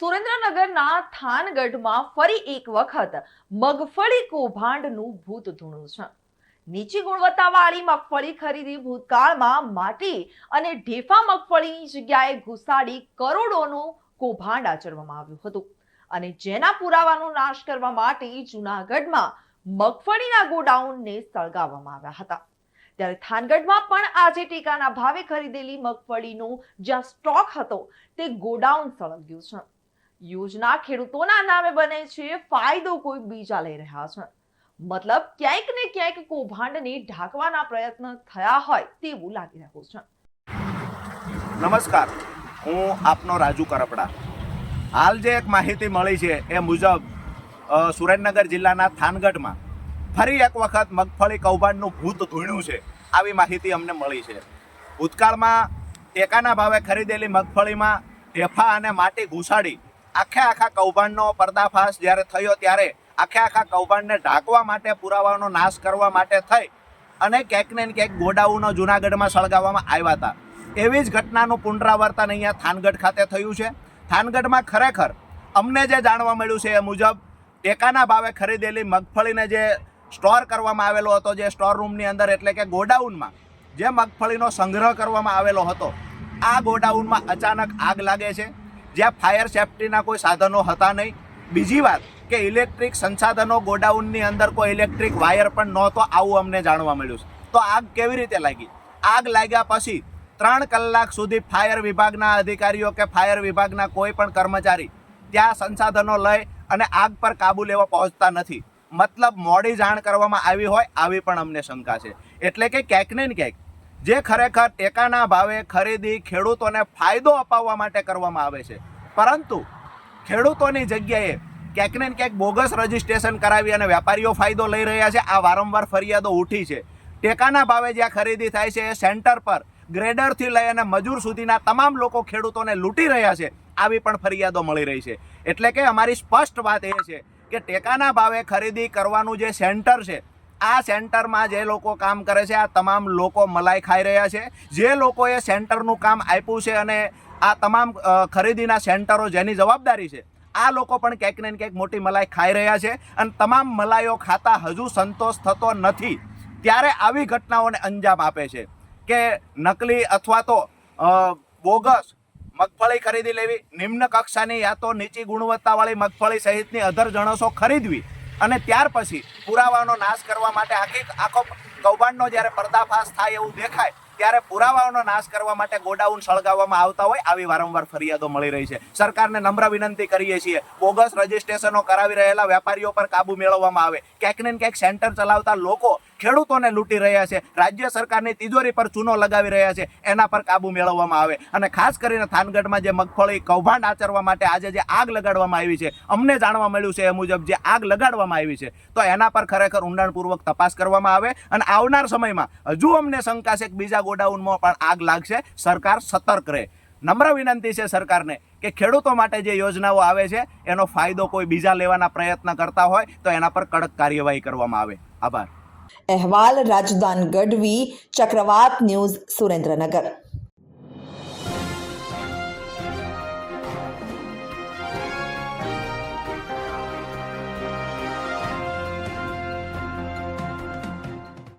સુરેન્દ્રનગરના થાનગઢમાં ફરી એક વખત મગફળી કૌભાંડનું ભૂત ધૂણું છે. નીચી ગુણવત્તાવાળી મગફળી ખરીદી ભૂતકાળમાં માટી અને ઢેફા મગફળીની જગ્યાએ ઘુસાડી કરોડોનું કૌભાંડ આચરવામાં આવ્યું હતું અને જેના પુરાવાનો નાશ કરવા માટે જૂનાગઢમાં મગફળીના ગોડાઉનને સળગાવવામાં આવ્યા હતા. ત્યારે થાનગઢમાં પણ આજે ટેકાના ભાવે ખરીદેલી મગફળીનો જ્યાં સ્ટોક હતો તે ગોડાઉન સળગ્યું છે. યોજના ખેડૂતોના નામે બને છે, ફાયદો કોઈ બીજા લઈ રહ્યા છે. મતલબ ક્યાંક ને ક્યાંક કૌભાંડને ઢાંકવાના પ્રયત્ન થયા હોય તેવું લાગી રહ્યું છે. નમસ્કાર, હું આપનો રાજુ કરપડા. હાલ જે એક માહિતી મળી છે એ મુજબ સુરેન્દ્રનગર જિલ્લાના થાનગઢમાં ફરી એક વખત મગફળી કૌભાંડનું ભૂત ધૂણ્યું છે. આવી માહિતી અમને મળી છે. ભૂતકાળમાં ટેકાના ભાવે ખરીદેલી મગફળીમાં ઢેફા અને માટી ઘૂસાડી આખે આખા કૌભાંડનો પર્દાફાશ જ્યારે થયો ત્યારે આખે આખા કૌભાંડને ઢાંકવા માટે પુરાવાનો નાશ કરવા માટે થઈ અને ક્યાંક ને ક્યાંક ગોડાઉનો જૂનાગઢમાં સળગાવવામાં આવ્યા હતા. એવી જ ઘટનાનું પુનરાવર્તન અહીંયા થાનગઢ ખાતે થયું છે. થાનગઢમાં ખરેખર અમને જે જાણવા મળ્યું છે એ મુજબ ટેકાના ભાવે ખરીદેલી મગફળીને જે સ્ટોર કરવામાં આવેલો હતો, જે સ્ટોર રૂમની અંદર એટલે કે ગોડાઉનમાં જે મગફળીનો સંગ્રહ કરવામાં આવેલો હતો, આ ગોડાઉનમાં અચાનક આગ લાગે છે. જ્યાં ફાયર સેફટીના કોઈ સાધનો હતા નહીં. બીજી વાત કે ઇલેક્ટ્રિક સંસાધનો ગોડાઉનની અંદર કોઈ ઇલેક્ટ્રિક વાયર પણ નહોતો, આવું અમને જાણવા મળ્યું છે. તો આગ કેવી રીતે લાગી? આગ લાગ્યા પછી ત્રણ કલાક સુધી ફાયર વિભાગના અધિકારીઓ કે ફાયર વિભાગના કોઈ પણ કર્મચારી ત્યાં સંસાધનો લઈ અને આગ પર કાબુ લેવા પહોંચતા નથી. મતલબ મોડી જાણ કરવામાં આવી હોય આવી પણ અમને શંકા છે. એટલે કે ક્યાંક ને ક્યાંક જે ખરેખર ટેકાના ભાવે ખરીદી ખેડૂતોને ફાયદો અપાવવા માટે કરવામાં આવે છે. પરંતુ ખેડૂતોની જગ્યાએ ક્યાંક ને ક્યાંક બોગસ રજીસ્ટ્રેશન કરાવી અને વેપારીઓ ફાયદો લઈ રહ્યા છે. આ વારંવાર ફરિયાદો ઉઠી છે. ટેકાના ભાવે જ્યાં ખરીદી થાય છે, એ સેન્ટર પર ગ્રેડરથી લઈ અને મજૂર સુધીના તમામ લોકો ખેડૂતોને લૂંટી રહ્યા છે. આવી પણ ફરિયાદો મળી રહી છે. એટલે કે અમારી સ્પષ્ટ વાત એ છે કે ટેકાના ભાવે ખરીદી કરવાનું જે સેન્ટર છે આ સેન્ટરમાં જે લોકો કામ કરે છે, આ તમામ લોકો મલાઈ ખાઈ રહ્યા છે. જે લોકોએ સેન્ટરનું કામ આપ્યું છે અને આ તમામ ખરીદીના સેન્ટરો જેની જવાબદારી છે, આ લોકો પણ ક્યાંક ને ક્યાંક મોટી મલાઈ ખાઈ રહ્યા છે અને તમામ મલાઈઓ ખાતા હજુ સંતોષ થતો નથી. ત્યારે આવી ઘટનાઓને અંજામ આપે છે કે નકલી અથવા તો બોગસ મગફળી ખરીદી લેવી, નિમ્ન કક્ષાની યા તો નીચી ગુણવત્તાવાળી મગફળી સહિતની અધર જણસો ખરીદવી અને ત્યાર પછી પુરાવાનો નાશ કરવા માટે આખી આખો કૌભાંડનો જ્યારે પર્દાફાશ થાય એવું દેખાય, ત્યારે પુરાવાનો નાશ કરવા માટે ગોડાઉન સળગાવવામાં આવતા હોય આવી વારંવાર ફરિયાદો મળી રહી છે. સરકારને નમ્ર વિનંતી કરીએ છીએ. બોગસ રજીસ્ટ્રેશનો કરાવી રહેલા વેપારીઓ પર કાબુ મેળવવામાં આવે. ક્યાંક ને ક્યાંક સેન્ટર ચલાવતા લોકો ખેડૂતોને લૂંટી રહ્યા છે. રાજ્ય સરકારની તિજોરી પર ચૂનો લગાવી રહ્યા છે. એના પર કાબુ મેળવવામાં આવે. અને ખાસ કરીને થાનગઢમાં જે મગફળી, કૌભાંડ આચરવા માટે આજે જે આગ લગાડવામાં આવી છે, અમને જાણવા મળ્યું છે એ મુજબ જે આગ લગાડવામાં આવી છે, તો એના પર ખરેખર ઊંડાણપૂર્વક તપાસ કરવામાં આવે અને આવનાર સમયમાં હજુ અમને શંકા છે કે બીજા ગોડાઉનમાં પણ આગ લાગશે. સરકાર સતર્ક રહે. નમ્ર વિનંતી છે સરકારને કે ખેડૂતો માટે જે યોજનાઓ આવે છે, એનો ફાયદો કોઈ બીજા લેવાના પ્રયત્ન કરતા હોય તો એના પર કડક કાર્યવાહી કરવામાં આવે. આભાર. અહેવાલ રાજદાન ગઢવી ચક્રવાત ન્યૂઝ સુરેન્દ્રનગર.